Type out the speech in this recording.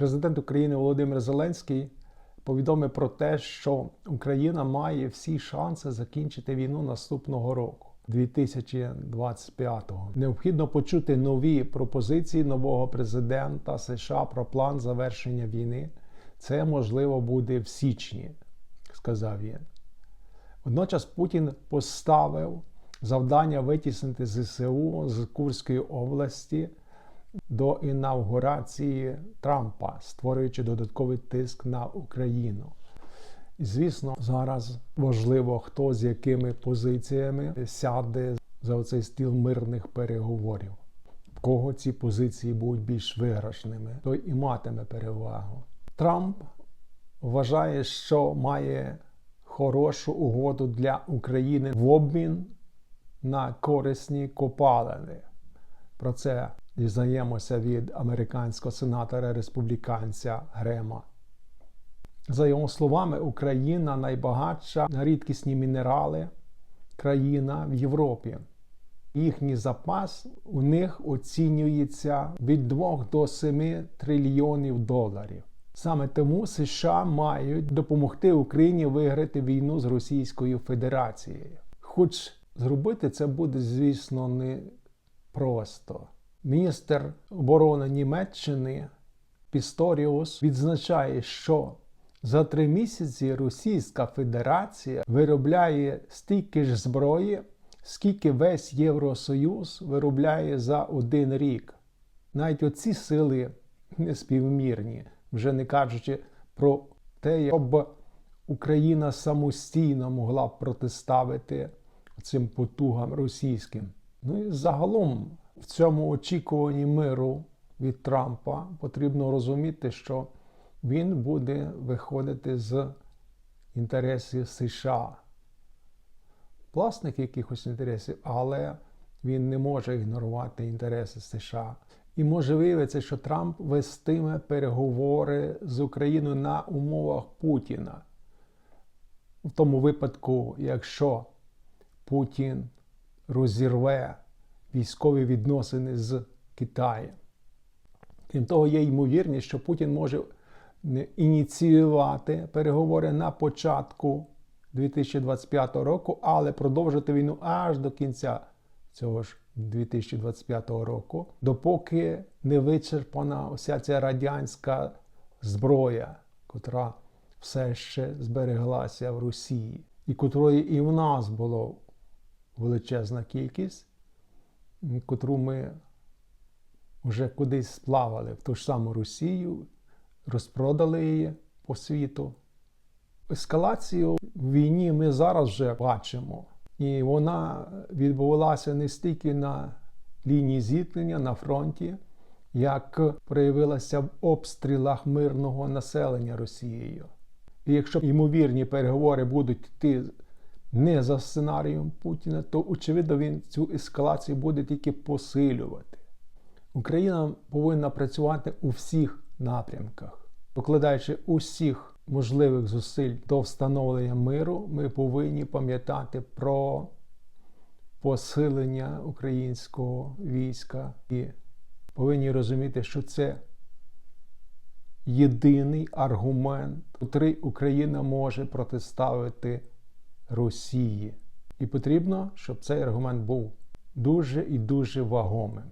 Президент України Володимир Зеленський повідомив про те, що Україна має всі шанси закінчити війну наступного року. 2025-го. Необхідно почути нові пропозиції нового президента США про план завершення війни. Це можливо буде в січні, сказав він. Водночас Путін поставив завдання витіснити ЗСУ з Курської області до інавгурації Трампа, створюючи додатковий тиск на Україну. Звісно, зараз важливо, хто з якими позиціями сяде за оцей стіл мирних переговорів. В кого ці позиції будуть більш виграшними, той і матиме перевагу. Трамп вважає, що має хорошу угоду для України в обмін на корисні копалини. Про це дізнаємося від американського сенатора республіканця Грема. За його словами, Україна найбагатша на рідкісні мінерали країна в Європі. Їхній запас у них оцінюється від 2 до 7 трильйонів доларів. Саме тому США мають допомогти Україні виграти війну з Російською Федерацією. Хоч зробити це буде, звісно, не просто. Міністр оборони Німеччини Пісторіус відзначає, що за три місяці Російська Федерація виробляє стільки ж зброї, скільки весь Євросоюз виробляє за один рік. Навіть оці сили неспівмірні, вже не кажучи про те, щоб Україна самостійно могла протиставити цим потугам російським. Ну і загалом в цьому очікуванні миру від Трампа потрібно розуміти, що він буде виходити з інтересів США, власних якихось інтересів, але він не може ігнорувати інтереси США. І може виявитися, що Трамп вестиме переговори з Україною на умовах Путіна. В тому випадку, якщо Путін розірве військові відносини з Китаєм. Крім того, є ймовірність, що Путін може ініціювати переговори на початку 2025 року, але продовжити війну аж до кінця цього ж 2025 року, допоки не вичерпана вся ця радянська зброя, котра все ще збереглася в Росії, і котрої і в нас було величезна кількість, котру ми вже кудись сплавали в ту ж саму Росію, розпродали її по світу. Ескалацію в війні ми зараз вже бачимо, і вона відбувалася не стільки на лінії зіткнення на фронті, як проявилася в обстрілах мирного населення Росією. І якщо ймовірні переговори будуть йти не за сценарієм Путіна, то очевидно він цю ескалацію буде тільки посилювати. Україна повинна працювати у всіх напрямках, покладаючи усіх можливих зусиль до встановлення миру, ми повинні пам'ятати про посилення українського війська і повинні розуміти, що це єдиний аргумент, який Україна може протиставити Росії. І потрібно, щоб цей аргумент був дуже і дуже вагомим.